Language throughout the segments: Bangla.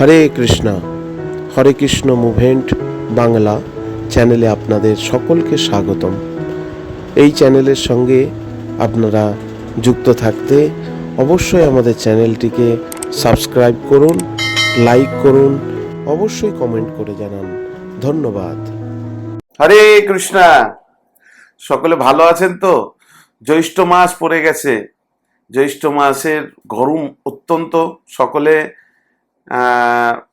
হরে কৃষ্ণ। হরে কৃষ্ণ মুভমেন্ট বাংলা চ্যানেলে আপনাদের সকলকে স্বাগতম। এই চ্যানেলের সঙ্গে আপনারা যুক্ত থাকতে অবশ্যই আমাদের চ্যানেলটিকে সাবস্ক্রাইব করুন, লাইক করুন, অবশ্যই কমেন্ট করে জানান। ধন্যবাদ। হরে কৃষ্ণা। সকলে ভালো আছেন তো? জ্যৈষ্ঠ মাস পড়ে গেছে। জ্যৈষ্ঠ মাসের গরম অত্যন্ত। সকলে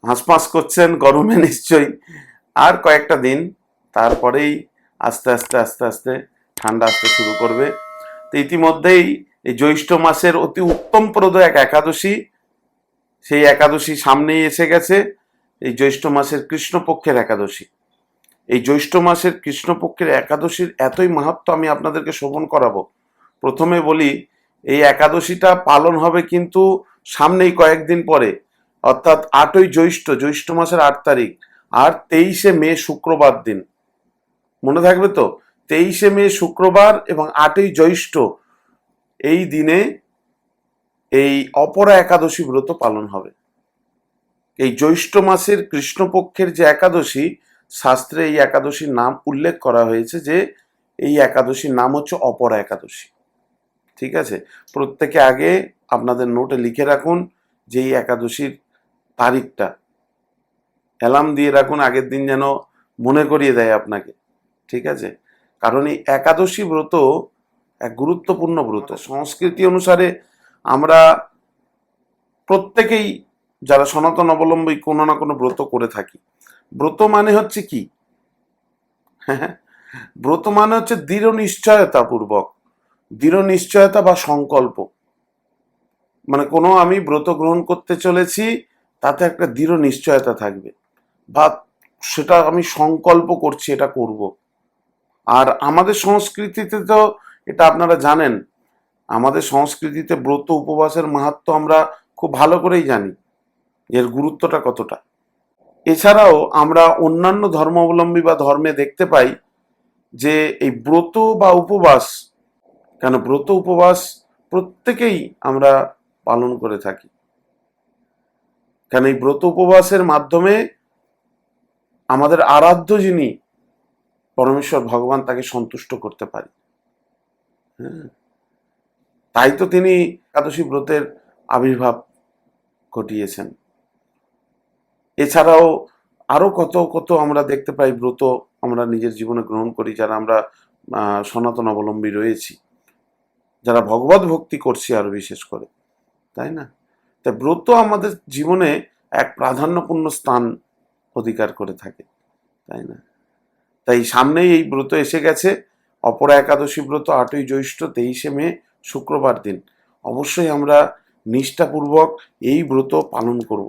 হাঁসফাঁস করছেন গরমে নিশ্চয়ই। আর কয়েকটা দিন, তারপরেই আস্তে আস্তে আস্তে আস্তে ঠান্ডা আসতে শুরু করবে। তো ইতিমধ্যেই এই জ্যৈষ্ঠ মাসের অতি উত্তমপ্রদ এক একাদশী, সেই একাদশী সামনেই এসে গেছে, এই জ্যৈষ্ঠ মাসের কৃষ্ণপক্ষের একাদশী। এই জ্যৈষ্ঠ মাসের কৃষ্ণপক্ষের একাদশীর এতই মাহাত্ম আমি আপনাদেরকে শোভন করাবো। প্রথমে বলি, এই একাদশীটা পালন হবে কিন্তু সামনেই কয়েকদিন পরে। অর্থাৎ আটই জ্যৈষ্ঠ জ্যৈষ্ঠ মাসের আট তারিখ আর তেইশে মে শুক্রবার দিন। মনে থাকবে তো? তেইশে মে শুক্রবার এবং আটই জ্যৈষ্ঠ এই দিনে এই অপরা একাদশী ব্রত পালন হবে। এই জ্যৈষ্ঠ মাসের কৃষ্ণপক্ষের যে একাদশী, শাস্ত্রে এই একাদশীর নাম উল্লেখ করা হয়েছে যে এই একাদশীর নাম হচ্ছে অপরা একাদশী। ঠিক আছে? প্রত্যেকে আগে আপনাদের নোটে লিখে রাখুন যে এই একাদশীর তারিখটা অ্যালার্ম দিয়ে রাখুন, আগের দিন যেন মনে করিয়ে দেয় আপনাকে, ঠিক আছে? কারণ এই একাদশী ব্রত এক গুরুত্বপূর্ণ ব্রত। সংস্কৃতি অনুসারে আমরা প্রত্যেকেই যারা সনাতন অবলম্বী কোনো না কোনো ব্রত করে থাকি। ব্রত মানে হচ্ছে কি? ব্রত মানে হচ্ছে দৃঢ় নিশ্চয়তা পূর্বক দৃঢ় নিশ্চয়তা বা সংকল্প। মানে কোনো আমি ব্রত গ্রহণ করতে চলেছি তাতে একটা দৃঢ় নিশ্চয়তা থাকবে। বা সেটা আমি সংকল্প করছি, এটা করব। আর আমাদের সংস্কৃতিতে তো এটা আপনারা জানেন, আমাদের সংস্কৃতিতে ব্রত উপবাসের মাহাত্ম আমরা খুব ভালো করেই জানি, এর গুরুত্বটা কতটা। এছাড়াও আমরা অন্যান্য ধর্মাবলম্বী বা ধর্মে দেখতে পাই যে এই ব্রত বা উপবাস, কেন ব্রত উপবাস প্রত্যেকেই আমরা পালন করে থাকি। কেন এই ব্রত উপবাসের মাধ্যমে আমাদের আরাধ্য যিনি পরমেশ্বর ভগবান তাকে সন্তুষ্ট করতে পারি। হ্যাঁ। তাই তো তিনি একাদশী ব্রতের আবির্ভাব ঘটিয়েছেন। এছাড়াও আরও কত কত আমরা দেখতে পাই ব্রত আমরা নিজের জীবনে গ্রহণ করি, যারা আমরা সনাতন অবলম্বী রয়েছি, যারা ভগবত ভক্তি করছি আরও বিশেষ করে, তাই না? তাই ব্রত আমাদের জীবনে এক প্রাধান্যপূর্ণ স্থান অধিকার করে থাকে, তাই না? তাই সামনেই এই ব্রত এসে গেছে। অপরা একাদশী ব্রত আটই জ্যৈষ্ঠ তেইশে মে, শুক্রবার দিন। অবশ্যই আমরা নিষ্ঠাপূর্বক এই ব্রত পালন করব।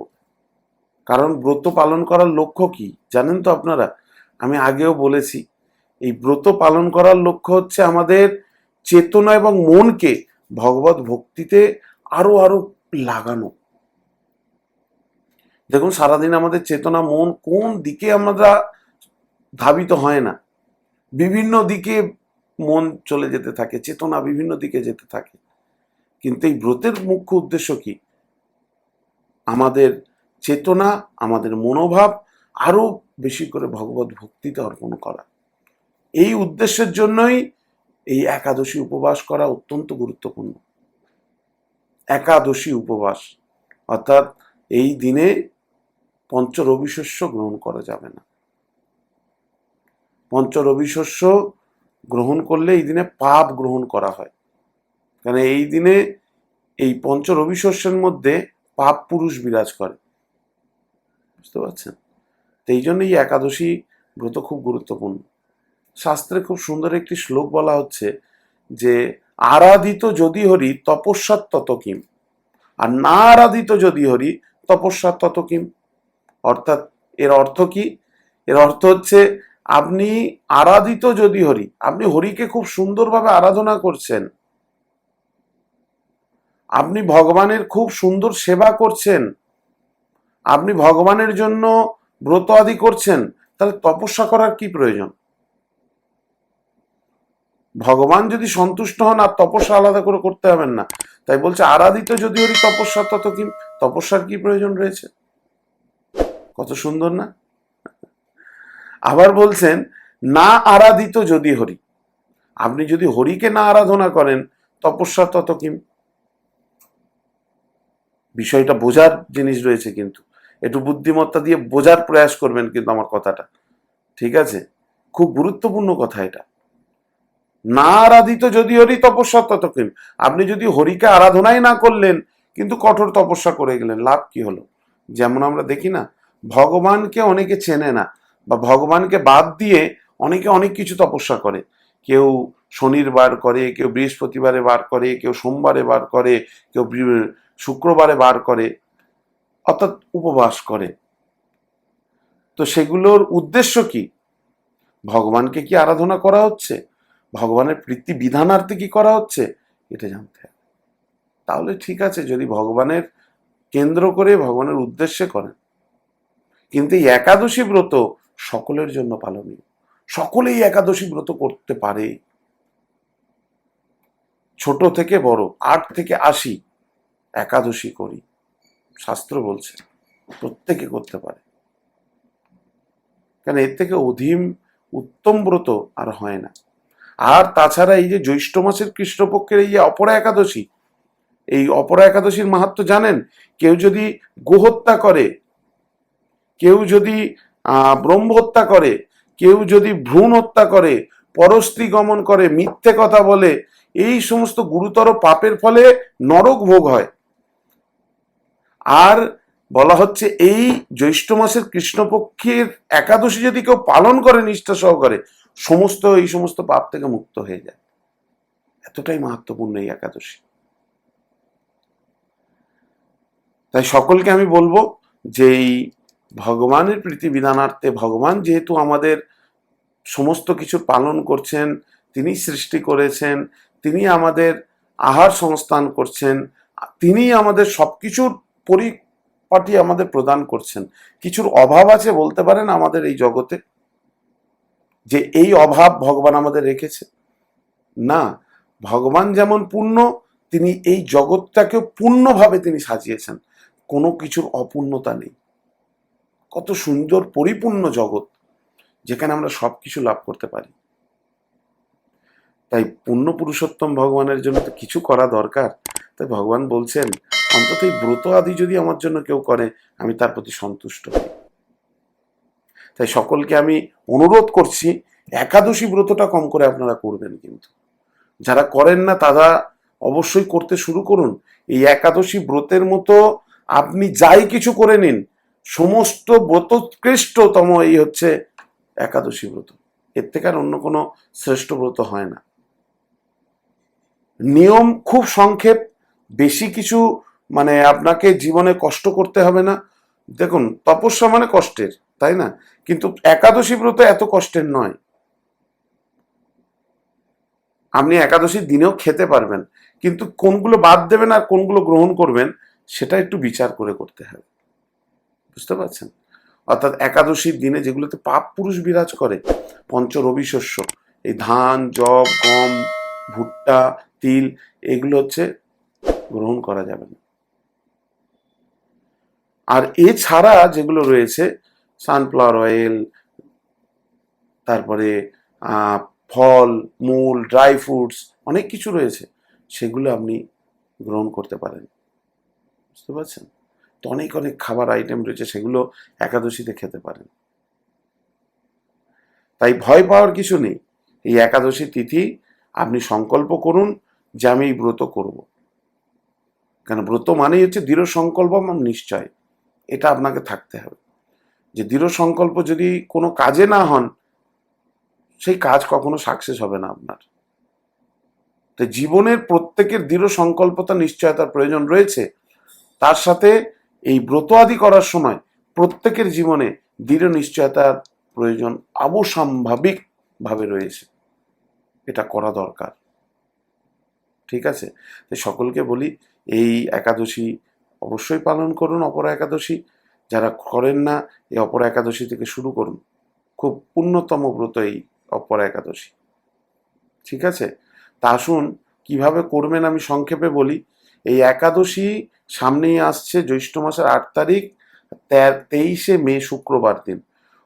কারণ ব্রত পালন করার লক্ষ্য কি? জানেন তো আপনারা? আমি আগেও বলেছি, এই ব্রত পালন করার লক্ষ্য হচ্ছে আমাদের চেতনা এবং মনকে ভগবত ভক্তিতে আরও আরও লাগানো। দেখুন, সারাদিন আমাদের চেতনা, মন কোন দিকে আমরা ধাবিত হয় না। বিভিন্ন দিকে মন চলে যেতে থাকে, চেতনা বিভিন্ন দিকে যেতে থাকে। কিন্তু এই ব্রতের মুখ্য উদ্দেশ্য কি? আমাদের চেতনা, আমাদের মনোভাব আরও বেশি করে ভগবত ভক্তিতে অর্পণ করা। এই উদ্দেশ্যের জন্যই এই একাদশী উপবাস করা অত্যন্ত গুরুত্বপূর্ণ। একাদশী উপবাস। অর্থাৎ এই দিনে পঞ্চ রবি শস্য গ্রহণ করা যাবে না। পঞ্চ রবি শস্য গ্রহণ করলে এই দিনে পাপ গ্রহণ করা হয়। কারণ এই দিনে এই পঞ্চ রবি শস্যের মধ্যে পাপ পুরুষ বিরাজ করে। বুঝতে পারছেন? তো এই জন্য এই একাদশী ব্রত খুব গুরুত্বপূর্ণ। শাস্ত্রে খুব সুন্দর একটি শ্লোক বলা হচ্ছে যে আরাধিত যদি হরি তপস্যাত তত কিম। আর না আরাধিত যদি হরি তপস্যাত তত কিম। অর্থাৎ এর অর্থ কি? এর অর্থ হচ্ছে আপনি আরাধিত যদি হরি, আপনি হরিকে খুব সুন্দরভাবে আরাধনা করছেন। আপনি ভগবানের খুব সুন্দর সেবা করছেন। আপনি ভগবানের জন্য ব্রত আদি করছেন, তাহলে তপস্যা করার কি প্রয়োজন? ভগবান যদি সন্তুষ্ট হন, আর তপস্যা আলাদা করে করতে হবেন না। তাই বলছে, আরাধিত যদি হরি, তপস্যা তত কি, তপস্যার কি প্রয়োজন রয়েছে? কত সুন্দর না? আবার বলছেন, না আরাধিত যদি হরি। আপনি যদি হরিকে না আরাধনা করেন, তপস্যা তত কিম বিষয়টা বোঝার জিনিস রয়েছে কিন্তু। একটু বুদ্ধিমত্তা দিয়ে বোঝার প্রয়াস করবেন কিন্তু আমার কথাটা। ঠিক আছে? খুব গুরুত্বপূর্ণ কথা এটা। না আরাধিত যদি হরি তপস্যা তত কিম আপনি যদি হরিকে আরাধনাই না করলেন, কিন্তু কঠোর তপস্যা করে গেলেন, লাভ কি হলো? যেমন আমরা দেখি না, ভগবানকে অনেকে চেনে না, বা ভগবানকে বাদ দিয়ে অনেকে অনেক কিছু তপস্যা করে। কেউ শনির বার করে, কেউ বৃহস্পতিবারে বার করে, কেউ সোমবারে বার করে, কেউ শুক্রবারে বার করে, অর্থাৎ উপবাস করে। তো সেগুলোর উদ্দেশ্য কি? ভগবানকে কি আরাধনা করা হচ্ছে? ভগবানের প্রীতি বিধানার্থে কি করা হচ্ছে? এটা জানতে হবে। তাহলে ঠিক আছে, যদি ভগবানের কেন্দ্র করে ভগবানের উদ্দেশ্যে করেন। কিন্তু এই একাদশী ব্রত সকলের জন্য পালনীয়। সকলেই একাদশী ব্রত করতে পারে। ছোট থেকে বড়, আট থেকে আশি একাদশী করি। শাস্ত্র বলছে, প্রত্যেকে করতে পারে। কেন, এর থেকে অধীম উত্তম ব্রত আর হয় না। আর তাছাড়া এই যে জ্যৈষ্ঠ মাসের কৃষ্ণপক্ষের এই যে অপরা একাদশী, এই অপরা একাদশীর মাহাত্ম জানেন? কেউ যদি গোহত্যা করে, কেউ যদি ব্রহ্ম হত্যা করে, কেউ যদি ভ্রূণ হত্যা করে, পরস্ত্রী গমন করে, মিথ্যে কথা বলে, এই সমস্ত গুরুতর পাপের ফলে নরক ভোগ হয়। আর বলা হচ্ছে এই জ্যৈষ্ঠ মাসের কৃষ্ণপক্ষের একাদশী যদি কেউ পালন করে নিষ্ঠা সহকারে সমস্ত, এই সমস্ত পাপ থেকে মুক্ত হয়ে যায়। এতটাই মাহাত্মপূর্ণ এই একাদশী। তাই সকলকে আমি বলব যে এই ভগবানের প্রীতি বিধানার্থে, ভগবান যেহেতু আমাদের সমস্ত কিছু পালন করছেন, তিনি সৃষ্টি করেছেন, তিনি আমাদের আহার সংস্থান করছেন, তিনি আমাদের সব কিছুর পরিপাটি আমাদের প্রদান করছেন। কিছুর অভাব আছে বলতে পারেন আমাদের এই জগতে। যে এই অভাব ভগবান আমাদের রেখেছে। না, ভগবান যেমন পূর্ণ, তিনি এই জগৎটাকেও পূর্ণভাবে তিনি সাজিয়েছেন। কোনো কিছুর অপূর্ণতা নেই। কত সুন্দর, পরিপূর্ণ জগৎ, যেখানে আমরা সব কিছু লাভ করতে পারি। তাই পূর্ণ পুরুষোত্তম ভগবানের জন্য তো কিছু করা দরকার। তাই ভগবান বলছেন, অন্তত এই ব্রত আদি যদি আমার জন্য কেউ করে, আমি তার প্রতি সন্তুষ্ট হই। তাই সকলকে আমি অনুরোধ করছি, একাদশী ব্রতটা কম করে আপনারা করবেন কিন্তু। যারা করেন না, তারা অবশ্যই করতে শুরু করুন। এই একাদশী ব্রতের মতো আপনি যাই কিছু করে নিন, সমস্ত ব্রতোৎকৃষ্টতম এই হচ্ছে একাদশী ব্রত। এর থেকে আর অন্য কোনো শ্রেষ্ঠ ব্রত হয় না। নিয়ম খুব সংক্ষেপ, বেশি কিছু মানে আপনাকে জীবনে কষ্ট করতে হবে না। দেখুন, তপস্যা মানে কষ্টের, তাই না? কিন্তু একাদশী ব্রত এত কষ্টের নয়। আপনি একাদশীর দিনেও খেতে পারবেন, কিন্তু কোনগুলো বাদ দেবেন আর কোনগুলো গ্রহণ করবেন, সেটা একটু বিচার করে করতে হবে। বুঝতে পারছেন? অর্থাৎ একাদশীর দিনে যেগুলোতে পাপ পুরুষ বিরাজ করে, পঞ্চ রবি শস্য, এই ধান জব গম, ভুট্টা, তিল, এগুলো হচ্ছে গ্রহণ করা যাবে না। আর এছাড়া যেগুলো রয়েছে সানফ্লাওয়ার অয়েল তারপরে ফল, মূল ড্রাই ফ্রুটস অনেক কিছু রয়েছে। সেগুলো আপনি গ্রহণ করতে পারেন। বুঝতে পারছেন? তো অনেক অনেক খাবার আইটেম রয়েছে, সেগুলো একাদশীতে খেতে পারেন। তাই ভয় পাওয়ার কিছু নেই। এই একাদশী তিথি আপনি সংকল্প করুন যে আমি এই ব্রত করব। কেন ব্রত মানেই হচ্ছে দৃঢ় সংকল্প এবং নিশ্চয়। এটা আপনাকে থাকতে হবে। যে দৃঢ় সংকল্প যদি কোনো কাজে না হন, সেই কাজ কখনো সাকসেস হবে না আপনার। তো জীবনের প্রত্যেকের দৃঢ় সংকল্পতা, নিশ্চয়তার প্রয়োজন রয়েছে। তার সাথে এই ব্রত আদি করার সময় প্রত্যেকের জীবনে দৃঢ় নিশ্চয়তার প্রয়োজন অবসাম্ভাবিক ভাবে রয়েছে। এটা করা দরকার। ঠিক আছে? সকলকে বলি, এই একাদশী অবশ্যই পালন করুন, অপরা একাদশী। যারা করেন না, এই অপরা একাদশী থেকে শুরু করুন। খুব উন্নতম ব্রত এই অপরা একাদশী। ঠিক আছে? তা আসুন, কীভাবে করবেন আমি সংক্ষেপে বলি। এই একাদশী সামনেই আসছে জ্যৈষ্ঠ মাসের আট তারিখ তেইশে মে শুক্রবার দিন।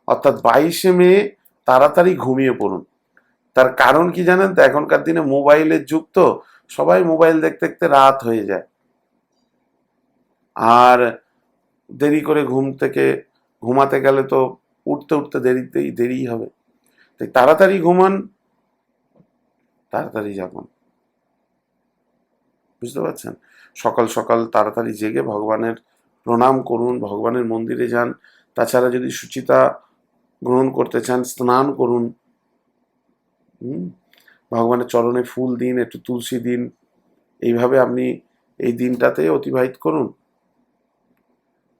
অর্থাৎ বাইশে মে তাড়াতাড়ি ঘুমিয়ে পড়ুন। তার কারণ কি জানেন তো? এখনকার দিনে মোবাইলের যুগ তো, সবাই মোবাইল দেখতে দেখতে রাত হয়ে যায়। আর দেরি করে ঘুম থেকে ঘুমাতে গেলে তো উঠতে উঠতে দেরিতেই, দেরিই হবে। তাই তাড়াতাড়ি ঘুমান, তাড়াতাড়ি যাপন বুঝতে পারছেন? সকাল সকাল তাড়াতাড়ি জেগে ভগবানের প্রণাম করুন, ভগবানের মন্দিরে যান। তাছাড়া যদি সুচিতা গ্রহণ করতে চান, স্নান করুন। হুম? ভগবানের চরণে ফুল দিন, একটু তুলসী দিন। এইভাবে আপনি এই দিনটাতে অতিবাহিত করুন।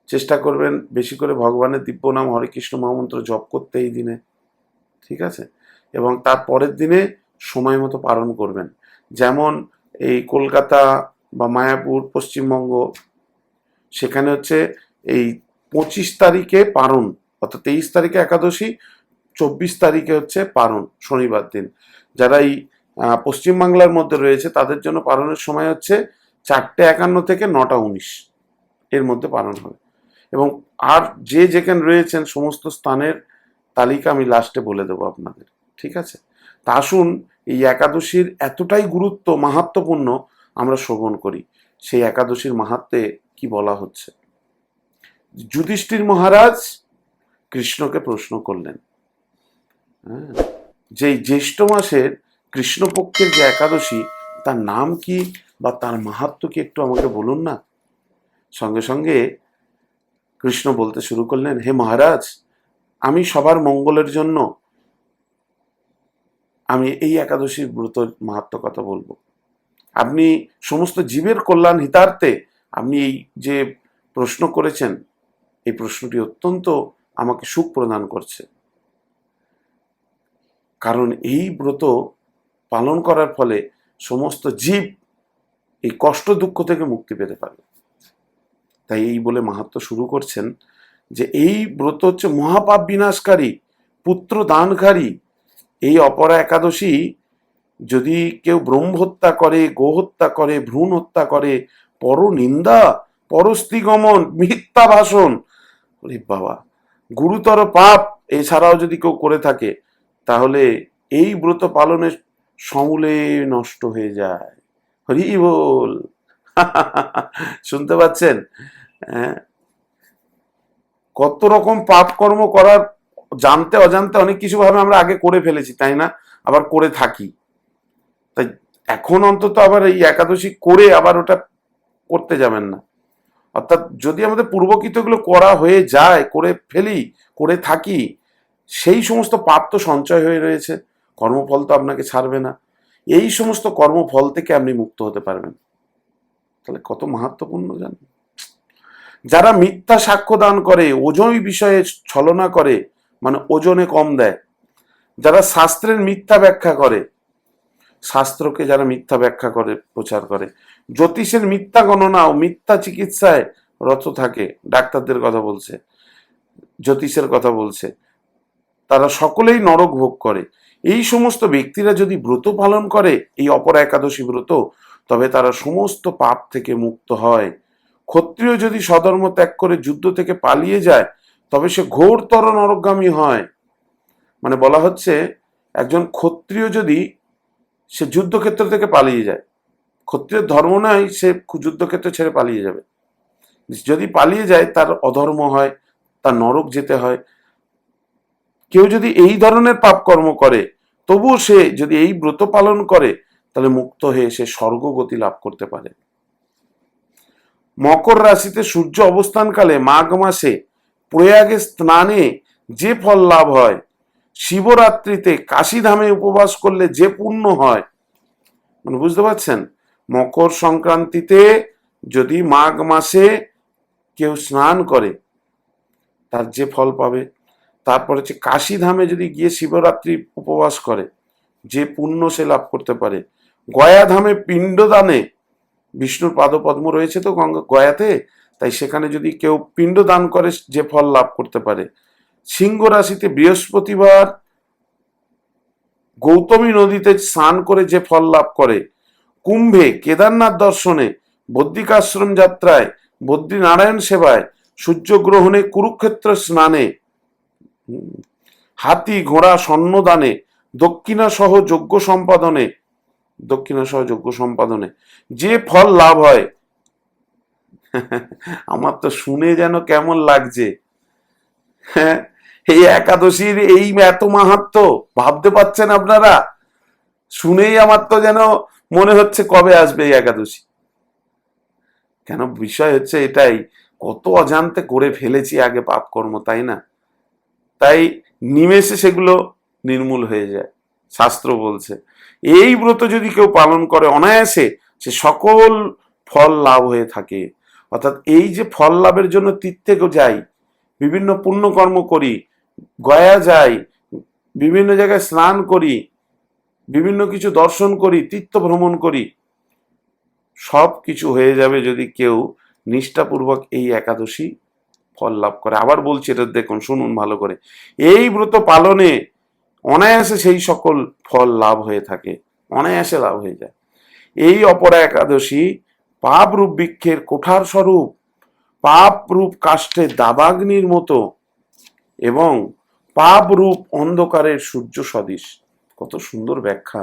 চেষ্টা করবেন বেশি করে ভগবানের দিব্য নাম হরে কৃষ্ণ মহামন্ত্র জপ করতে এই দিনে, ঠিক আছে? এবং তার পরের দিনে সময় মতো পালন করবেন। যেমন এই কলকাতা বা মায়াপুর, পশ্চিমবঙ্গ, সেখানে হচ্ছে এই পঁচিশ তারিখে পারণ, অর্থাৎ তেইশ তারিখে একাদশী, চব্বিশ তারিখে হচ্ছে পারণ, শনিবার দিন। যারা এই পশ্চিমবাংলার মধ্যে রয়েছে, তাদের জন্য পালনের সময় হচ্ছে চারটে একান্ন থেকে নটা উনিশ, এর মধ্যে পালন হবে। এবং আর যে যেখানে রয়েছেন সমস্ত স্থানের তালিকা আমি লাস্টে বলে দেবো আপনাদের ঠিক আছে? তা আসুন এই একাদশীর এতটাই গুরুত্ব মাহাত্মপূর্ণ আমরা শ্রবণ করি সেই একাদশীর মাহাত্মে কি বলা হচ্ছে? যুধিষ্ঠির মহারাজ কৃষ্ণকে প্রশ্ন করলেন। হ্যাঁ, যে জ্যৈষ্ঠ মাসের কৃষ্ণপক্ষের যে একাদশী তার নাম কি বা তার মাহাত্ম কি একটু আমাকে বলুন না? সঙ্গে সঙ্গে কৃষ্ণ বলতে শুরু করলেন, হে মহারাজ, আমি সবার মঙ্গলের জন্য, আমি এই একাদশীর ব্রত মাহাত্ম কথা বলব। আপনি সমস্ত জীবের কল্যাণ হিতার্থে আপনি এই যে প্রশ্ন করেছেন, এই প্রশ্নটি অত্যন্ত আমাকে সুখ প্রদান করছে। কারণ এই ব্রত পালন করার ফলে সমস্ত জীব এই কষ্ট দুঃখ থেকে মুক্তি পেতে পারবে। তাই এই বলে মাহাত্ম শুরু করছেন যে এই ব্রত হচ্ছে মহাপাপ বিনাশকারী, পুত্র দানকারী। এই অপরা একাদশী যদি কেউ ব্রহ্ম হত্যা করে গোহত্যা করে, ভ্রূণ হত্যা করে পর নিন্দা পরস্তিগমন মিথ্যা ভাষণ বাবা, গুরুতর পাপ এছাড়াও যদি কেউ করে থাকে, তাহলে এই ব্রত পালনের সমূলে নষ্ট হয়ে যায়। হরি বল। শুনতে পাচ্ছেন? কত রকম পাপ কর্ম করার জানতে অজান্তে অনেক কিছু ভাবে আমরা আগে করে ফেলেছি, তাই না? আবার করে থাকি। তাই এখন অন্তত আবার এই একাদশী করে আবার ওটা করতে যাবেন না। অর্থাৎ যদি আমাদের পূর্বকৃতগুলো করা হয়ে যায়, করে ফেলি, করে থাকি, সেই সমস্ত পাপ তো সঞ্চয় হয়ে রয়েছে, কর্মফল তো আপনাকে ছাড়বে না। এই সমস্ত কর্মফল থেকে আপনি মুক্ত হতে পারবেন। তাহলে কত মাহাত্মপূর্ণ জানেন? যারা মিথ্যা সাক্ষ্য দান করে ওজন বিষয়ে ছলনা করে মানে ওজনে কম দেয়। যারা শাস্ত্রের মিথ্যা ব্যাখ্যা করে, শাস্ত্রকে যারা মিথ্যা ব্যাখ্যা করে, প্রচার করে। জ্যোতিষের মিথ্যা গণনা ও মিথ্যা চিকিৎসায় রত থাকে, ডাক্তারদের কথা বলছে, জ্যোতিষের কথা বলছে। তারা সকলেই নরক ভোগ করে। এই সমস্ত ব্যক্তিরা যদি ব্রত পালন করে, এই অপর একাদশী ব্রত, তবে তারা সমস্ত পাপ থেকে মুক্ত হয়। ক্ষত্রিয় যদি সধর্ম ত্যাগ করে যুদ্ধ থেকে পালিয়ে যায়, তবে সে ঘোরতর নরকগামী হয়। মানে বলা হচ্ছে, একজন ক্ষত্রিয় যদি সে যুদ্ধক্ষেত্র থেকে পালিয়ে যায়, ক্ষত্রিয় ধর্ম নয় সে যুদ্ধক্ষেত্র ছেড়ে পালিয়ে যাবে। যদি পালিয়ে যায়, তার অধর্ম হয়, তার নরক যেতে হয়। কেউ যদি এই ধরনের পাপ কর্ম করে, তবুও সে যদি এই ব্রত পালন করে, তাহলে মুক্ত হয়ে সে স্বর্গগতি লাভ করতে পারে। মকর রাশিতে সূর্য অবস্থানকালে মাঘ মাসে প্রয়াগে স্নানে যে ফল লাভ হয়, শিবরাত্রিতে কাশীধামে উপবাস করলে যে পুণ্য হয়। মানে বুঝতে পারছেন? মকর সংক্রান্তিতে যদি মাঘ মাসে কেউ স্নান করে, তার যে ফল পাবে। তারপর হচ্ছে কাশীধামে যদি গিয়ে শিবরাত্রি উপবাস করে, যে পুণ্য সে লাভ করতে পারে। গয়াধামে পিণ্ডদানে বিষ্ণুর পাদপদ্ম রয়েছে তো গঙ্গা গয়াতে, তাই সেখানে যদি কেউ পিণ্ড দান করে যে ফল লাভ করতে পারে। সিংহ রাশিতে বৃহস্পতিবার গৌতমী নদীতে স্নান করে যে ফল লাভ করে, কুম্ভে কেদারনাথ দর্শনে, বদ্রিকাশ্রম যাত্রায়, বদ্রীনারায়ণ সেবায়, সূর্যগ্রহণে, কুরুক্ষেত্র স্নানে হাতি ঘোড়া স্বর্ণদানে দক্ষিণা সহ যজ্ঞ সম্পাদনে দক্ষিণা যজ্ঞ সম্পাদনে। যে ফল লাভ হয়, আমার তো শুনে যেন কেমন লাগছে। হ্যাঁ এই একাদশীর এই এত মাহাত্ম ভাবতে পারছেন আপনারা? শুনেই আমার তো যেন মনে হচ্ছে কবে আসবে এই একাদশী। কেন বিষয় হচ্ছে এটাই, কত অজান্তে করে ফেলেছি আগে পাপ কর্ম তাই না? তাই নিমেষে সেগুলো নির্মূল হয়ে যায়, শাস্ত্র বলছে। এই ব্রত যদি কেউ পালন করে অনায়াসে, সে সকল ফল লাভ হয়ে থাকে। অর্থাৎ এই যে ফল লাভের জন্য তীর্থে যাই, বিভিন্ন পুণ্যকর্ম করি, গয়া যাই, বিভিন্ন জায়গায় স্নান করি, বিভিন্ন কিছু দর্শন করি, তীর্থ ভ্রমণ করি, সব কিছু হয়ে যাবে যদি কেউ নিষ্ঠাপূর্বক এই একাদশী ফল লাভ করে। আবার বলছি এটা দেখুন, শুনুন ভালো করে। এই ব্রত পালনে অনায়াসে সেই সকল ফল লাভ হয়ে থাকে, অনায়াসে লাভ হয়ে যায়। এই অপরা একাদশী পাপ রূপ বৃক্ষের কোঠার স্বরূপ, পাপ রূপ কাষ্ঠে দাবাগ্নির মতো এবং পাপ রূপ অন্ধকারের সূর্য সদৃশ। কত সুন্দর ব্যাখ্যা।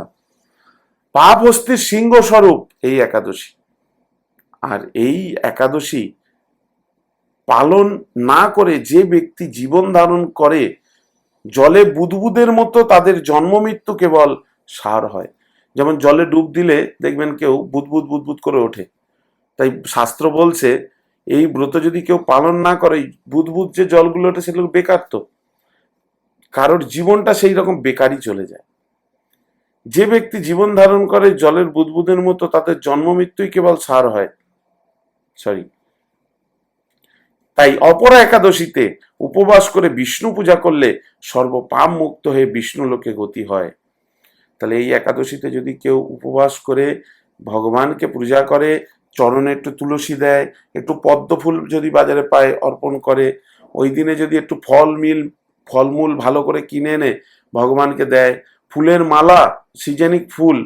পাপ হস্তির সিংহ স্বরূপ এই একাদশী। আর এই একাদশী পালন না করে যে ব্যক্তি জীবন ধারণ করে জলে বুদবুদের মতো তাদের জন্ম মৃত্যু কেবল সার হয়। যেমন জলে ডুব দিলে দেখবেন কেউ বুদবুদ বুদবুদ করে ওঠে। তাই শাস্ত্র বলছে, এই ব্রত যদি কেউ পালন না করে বুদবুদ যে জলগুলো ওঠে সেগুলো বেকার তো। কারোর জীবনটা সেই রকম বেকারই চলে যায়। যে ব্যক্তি জীবন ধারণ করে জলের বুদবুদের মতো তাদের জন্ম মৃত্যুই কেবল সার হয়। সরি তাই অপরা একাদশীতে উপবাস করে বিষ্ণু পূজা করলে সর্বপাপ মুক্ত হয়ে বিষ্ণু লোকে গতি হয়। তাহলে এই একাদশীতে যদি কেউ উপবাস করে ভগবানকে পূজা করে, চরণে একটু তুলসী দেয়, একটু পদ্ম ফুল যদি বাজারে পায়, অর্পণ করে, ওই দিনে যদি একটু ফল মিল, ফলমূল ভালো করে কিনে এনে ভগবানকে দেয়, ফুলের মালা, সিজেনিক ফুল,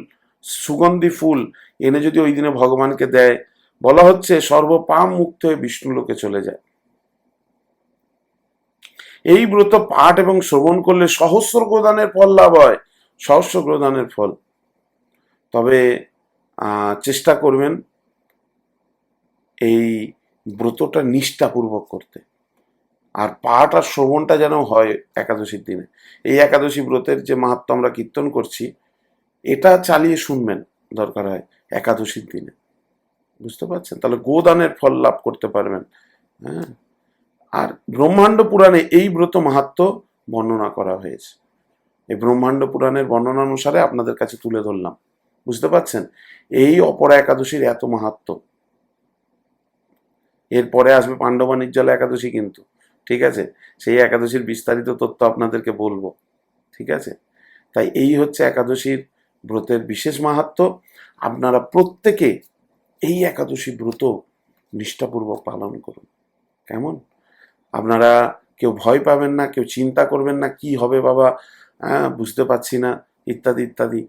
সুগন্ধি ফুল এনে যদি ওই দিনে ভগবানকে দেয়, বলা হচ্ছে সর্বপাম মুক্ত হয়ে বিষ্ণু লোকে চলে যায়। এই ব্রত পাঠ এবং শ্রবণ করলে সহস্র প্রদানের ফল লাভ হয়, সহস্র প্রদানের ফল। তবে চেষ্টা করবেন এই ব্রতটা নিষ্ঠাপূর্বক করতে। আর পাঠ আর শ্রবণটা যেন হয় একাদশীর দিনে। এই একাদশী ব্রতের যে মাহাত্ম আমরা কীর্তন করছি, এটা চালিয়ে শুনবেন, দরকার হয় একাদশীর দিনে। বুঝতে পারছেন? তাহলে গোদানের ফল লাভ করতে পারবেন। হ্যাঁ? আর ব্রহ্মাণ্ড পুরাণে এই ব্রত মাহাত্ম বর্ণনা করা হয়েছে। এই ব্রহ্মাণ্ড পুরাণের বর্ণনা অনুসারে আপনাদের কাছে তুলে ধরলাম। বুঝতে পারছেন? এই অপরা একাদশীর এত মাহাত্ম এরপরে আসবে পাণ্ডবা নির্জলা একাদশী কিন্তু, ঠিক আছে? সেই একাদশীর বিস্তারিত তথ্য আপনাদেরকে বলব, ঠিক আছে? তাই এই হচ্ছে একাদশীর ব্রতের বিশেষ মাহাত্ম আপনারা প্রত্যেকে এই একাদশী ব্রত নিষ্ঠাপূর্বক পালন করুন। কেমন? আপনারা কেউ ভয় পাবেন না, কেউ চিন্তা করবেন না, কি হবে বাবা হ্যাঁ বুঝতে পারছি না, ইত্যাদি ইত্যাদি।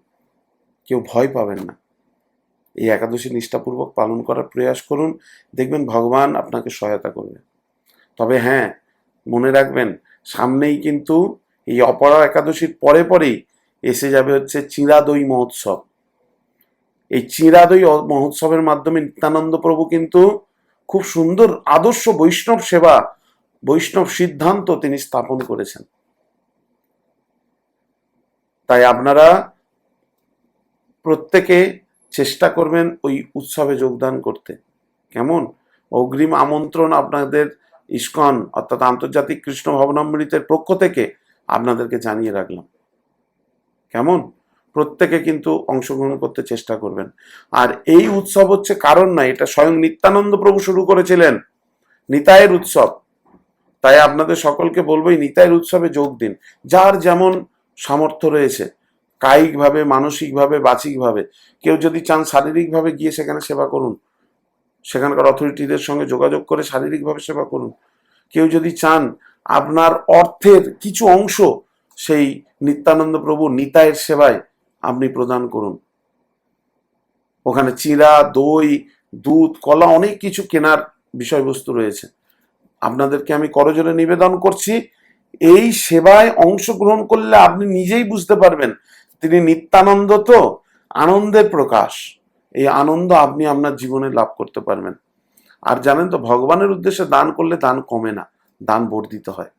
কেউ ভয় পাবেন না। এই একাদশী নিষ্ঠাপূর্বক পালন করার প্রয়াস করুন, দেখবেন ভগবান আপনাকে সহায়তা করবে। তবে হ্যাঁ মনে রাখবেন, সামনেই কিন্তু এই অপরা একাদশীর পরে পরেই এসে যাবে হচ্ছে চিরাদই মহোৎসব। এই চিরাদই মহোৎসবের মাধ্যমে নিত্যানন্দ প্রভু কিন্তু খুব সুন্দর আদর্শ বৈষ্ণব সেবা বৈষ্ণব সিদ্ধান্ত তিনি স্থাপন করেছেন। তাই আপনারা প্রত্যেকে চেষ্টা করবেন ওই উৎসবে যোগদান করতে। কেমন? অগ্রিম আমন্ত্রণ আপনাদের ইস্কন, অর্থাৎ আন্তর্জাতিক কৃষ্ণ ভবনামৃতের পক্ষ থেকে আপনাদেরকে জানিয়ে রাখলাম। কেমন? প্রত্যেকে কিন্তু অংশগ্রহণ করতে চেষ্টা করবেন। আর এই উৎসব হচ্ছে কারণ নয় এটা স্বয়ং নিত্যানন্দ প্রভু শুরু করেছিলেন। নিতায়ের উৎসব। তাই আপনাদের সকলকে বলব, এই নিতায়ের উৎসবে যোগ দিন। যার যেমন সামর্থ্য রয়েছে, কায়িকভাবে, মানসিকভাবে বাচিকভাবে কেউ যদি চান শারীরিকভাবে গিয়ে সেখানে সেবা করুন, সেখানকার অথরিটিদের সঙ্গে যোগাযোগ করে শারীরিকভাবে সেবা করুন। কেউ যদি চান আপনার অর্থের কিছু অংশ সেই নিত্যানন্দ প্রভু নিতায়ের সেবায় আপনি প্রদান করুন। ওখানে চিরা, দই, দুধ, কলা, অনেক কিছু কেনার বিষয়বস্তু রয়েছে। আপনাদেরকে আমি করজোরে নিবেদন করছি, এই সেবায় অংশগ্রহণ করলে আপনি নিজেই বুঝতে পারবেন, তিনি নিত্যানন্দ তো, আনন্দের প্রকাশ। এই আনন্দ আপনি আপনার জীবনে লাভ করতে পারবেন। আর জানেন তো, ভগবানের উদ্দেশ্যে দান করলে দান কমে না, দান বর্ধিত হয়।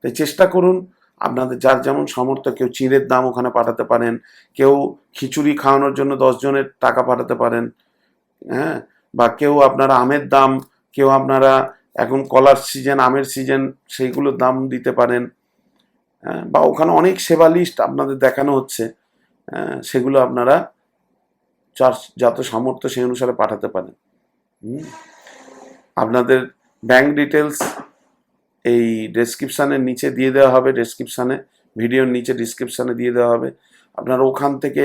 তাই চেষ্টা করুন, আপনাদের যার যেমন সামর্থ্য, কেউ চিঁড়ের দাম ওখানে পাঠাতে পারেন, কেউ খিচুড়ি খাওয়ানোর জন্য দশ জনের টাকা পাঠাতে পারেন হ্যাঁ? বা কেউ আপনারা আমের দাম, কেউ আপনারা এখন কলার সিজন আমের সিজন সেইগুলোর দাম দিতে পারেন। হ্যাঁ, বা ওখানে অনেক সেবা লিস্ট আপনাদের দেখানো হচ্ছে। হ্যাঁ, সেগুলো আপনারা যার যত সামর্থ্য সেই অনুসারে পাঠাতে পারেন। আপনাদের ব্যাংক ডিটেলস এই ডেসক্রিপশানের নিচে দিয়ে দেওয়া হবে। ডেসক্রিপশানে ভিডিওর নিচে ডিসক্রিপশানে দিয়ে দেওয়া হবে। আপনারা ওখান থেকে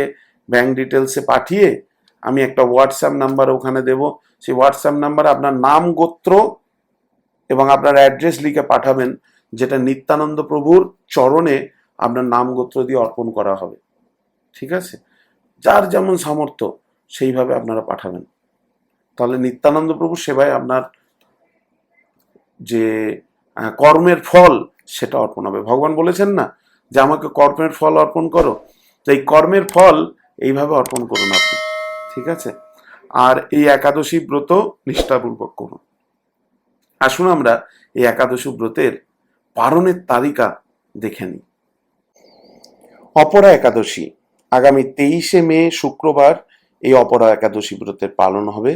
ব্যাংক ডিটেলসে পাঠিয়ে আমি একটা হোয়াটসঅ্যাপ নাম্বার ওখানে দেব। সেই হোয়াটসঅ্যাপ নাম্বারে আপনার নাম গোত্র এবং আপনার অ্যাড্রেস লিখে পাঠাবেন, যেটা নিত্যানন্দ প্রভুর চরণে আপনার নাম গোত্র দিয়ে অর্পণ করা হবে। ঠিক আছে? যার যেমন সামর্থ্য, সেইভাবে আপনারা পাঠাবেন। তাহলে নিত্যানন্দ প্রভুর সেবায় আপনার যে কর্মের ফল, সেটা অর্পণ হবে। ভগবান বলেছেন না যে, আমাকে কর্মের ফল অর্পণ করো? তো এই কর্মের ফল এইভাবে অর্পণ করুন আপনি। ঠিক আছে? আর এই একাদশী ব্রত নিষ্ঠাপূর্বক করুন। আসুন আমরা এই একাদশী ব্রতের পালনের তালিকা দেখে নিই। অপরা একাদশী, আগামী তেইশে মে শুক্রবার এই অপরা একাদশী ব্রতের পালন হবে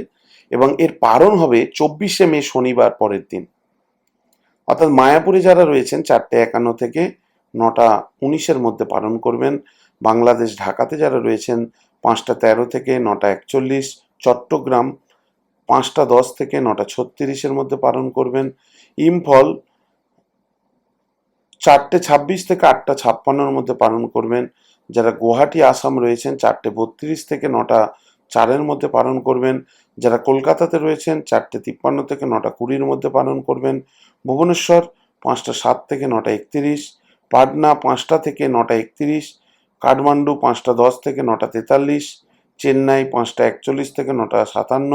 এবং এর পালন হবে চব্বিশে মে শনিবার পরের দিন। অর্থাৎ মায়াপুরে যারা রয়েছেন, চারটে একান্ন থেকে নটা উনিশের মধ্যে পালন করবেন। বাংলাদেশ ঢাকাতে যারা রয়েছেন, পাঁচটা তেরো থেকে নটা একচল্লিশ, চট্টগ্রাম পাঁচটা দশ থেকে নটা ছত্রিশের মধ্যে পালন করবেন। ইম্ফল চারটে ছাব্বিশ থেকে আটটা ছাপ্পান্নর মধ্যে পালন করবেন। যারা গুয়াহাটি, আসাম রয়েছেন, চারটে বত্রিশ থেকে নটা চারের মধ্যে পালন করবেন। যারা কলকাতাতে রয়েছেন, চারটে তিপ্পান্ন থেকে নটা কুড়ির মধ্যে পালন করবেন। ভুবনেশ্বর, পাঁচটা সাত থেকে নটা একত্রিশ। পাটনা, পাঁচটা থেকে নটা একত্রিশ। কাঠমান্ডু, পাঁচটা দশ থেকে নটা তেতাল্লিশ। চেন্নাই, পাঁচটা একচল্লিশ থেকে নটা সাতান্ন।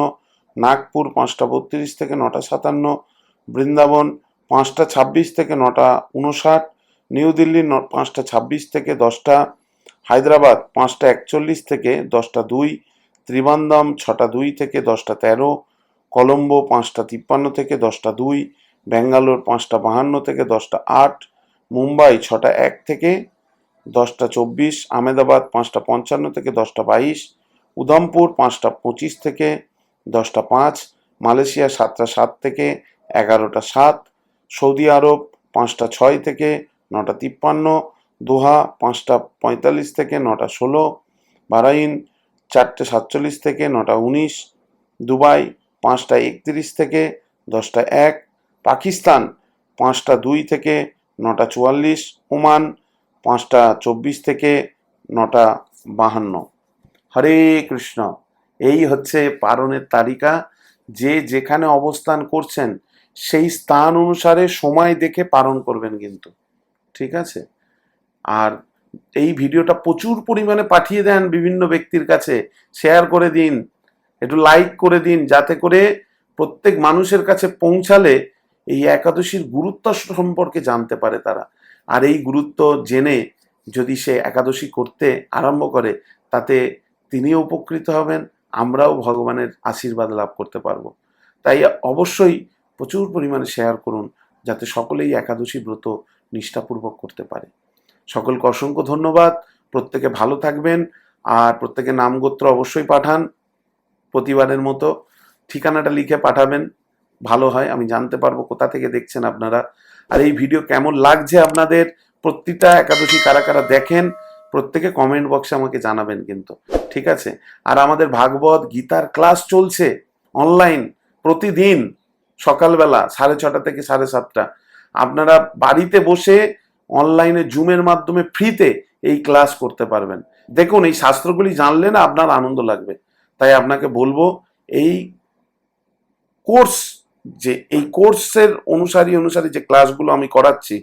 নাগপুর পাঁচটা বত্রিশ থেকে নটা সাতান্ন, বৃন্দাবন পাঁচটা ছাব্বিশ থেকে নটা উনষাট, নিউ দিল্লি পাঁচটা ছাব্বিশ থেকে দশটা, হায়দ্রাবাদ পাঁচটা একচল্লিশ থেকে দশটা দুই, ত্রিবান্দম ছটা দুই থেকে দশটা তেরো, কলম্বো পাঁচটা তিপ্পান্ন থেকে দশটা দুই, ব্যাঙ্গালোর পাঁচটা বাহান্ন থেকে দশটা আট, মুম্বাই ছটা এক থেকে দশটা চব্বিশ, আহমেদাবাদ পাঁচটা পঞ্চান্ন থেকে দশটা বাইশ, উধমপুর পাঁচটা পঁচিশ থেকে দশটা পাঁচ, মালয়েশিয়া সাতটা সাত থেকে এগারোটা সাত, সৌদি আরব পাঁচটা ছয় থেকে নটা তিপ্পান্ন, দোহা পাঁচটা পঁয়তাল্লিশ থেকে নটা ষোলো বারাইন চারটে সাতচল্লিশ থেকে নটা উনিশ, দুবাই পাঁচটা একত্রিশ থেকে দশটা এক, পাকিস্তান পাঁচটা দুই থেকে নটা চুয়াল্লিশ, ওমান পাঁচটা চব্বিশ থেকে নটা বাহান্ন। হরে কৃষ্ণ। এই হচ্ছে পারণের তালিকা। যে যেখানে অবস্থান করছেন, সেই স্থান অনুসারে সময় দেখে পালন করবেন কিন্তু। ঠিক আছে? আর এই ভিডিওটা প্রচুর পরিমাণে পাঠিয়ে দেন বিভিন্ন ব্যক্তির কাছে। শেয়ার করে দিন, একটু লাইক করে দিন, যাতে করে প্রত্যেক মানুষের কাছে পৌঁছালে এই একাদশীর গুরুত্ব সম্পর্কে জানতে পারে তারা। আর এই গুরুত্ব জেনে যদি সে একাদশী করতে আরম্ভ করে, তাতে তিনিও উপকৃত হবেন। আমরাও ভগবানের আশীর্বাদ লাভ করতে পারব। তাই অবশ্যই প্রচুর পরিমাণে শেয়ার করুন, যাতে সকলেই একাদশী ব্রত নিষ্ঠাপূর্বক করতে পারে। সকলকে অসংখ্য ধন্যবাদ। প্রত্যেকে ভালো থাকবেন। আর প্রত্যেকে নাম গোত্র অবশ্যই পাঠান, প্রতিবারের মতো। ঠিকানাটা লিখে পাঠাবেন। ভালো হয়, আমি জানতে পারব কোথা থেকে দেখছেন আপনারা। আর এই ভিডিও কেমন লাগছে আপনাদের? প্রতিটা একাদশী কারা কারা দেখেন? প্রত্যেকে কমেন্ট বক্সে আমাকে জানাবেন কিন্তু, ঠিক আছে? আর আমাদের ভাগবত গীতার ক্লাস চলছে অনলাইন প্রতিদিন সকালবেলা সাড়ে ছটা থেকে সাড়ে সাতটা। আপনারা বাড়িতে বসে অনলাইনে জুমের মাধ্যমে ফ্রিতে এই ক্লাস করতে পারবেন। দেখুন, এই শাস্ত্রগুলি জানলে না আপনার আনন্দ লাগবে। তাই আপনাকে বলব, এই কোর্স যে, এই কোর্সের অনুসারী অনুসারী যে ক্লাসগুলো আমি করাচ্ছি,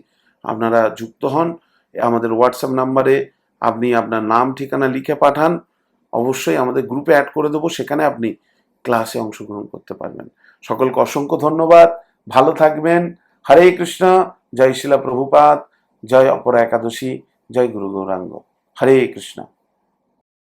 আপনারা যুক্ত হন। আমাদের হোয়াটসঅ্যাপ নাম্বারে আপনি আপনার নাম, ঠিকানা লিখে পাঠান। অবশ্যই আমাদের গ্রুপে অ্যাড করে দেবো, সেখানে আপনি ক্লাসে অংশগ্রহণ করতে পারবেন। সকলকে অসংখ্য ধন্যবাদ। ভালো থাকবেন। হরে কৃষ্ণ। জয় শিলা প্রভুপাত জয় অপরা একাদশী। জয় গুরু গৌরাঙ্গ। হরে কৃষ্ণ।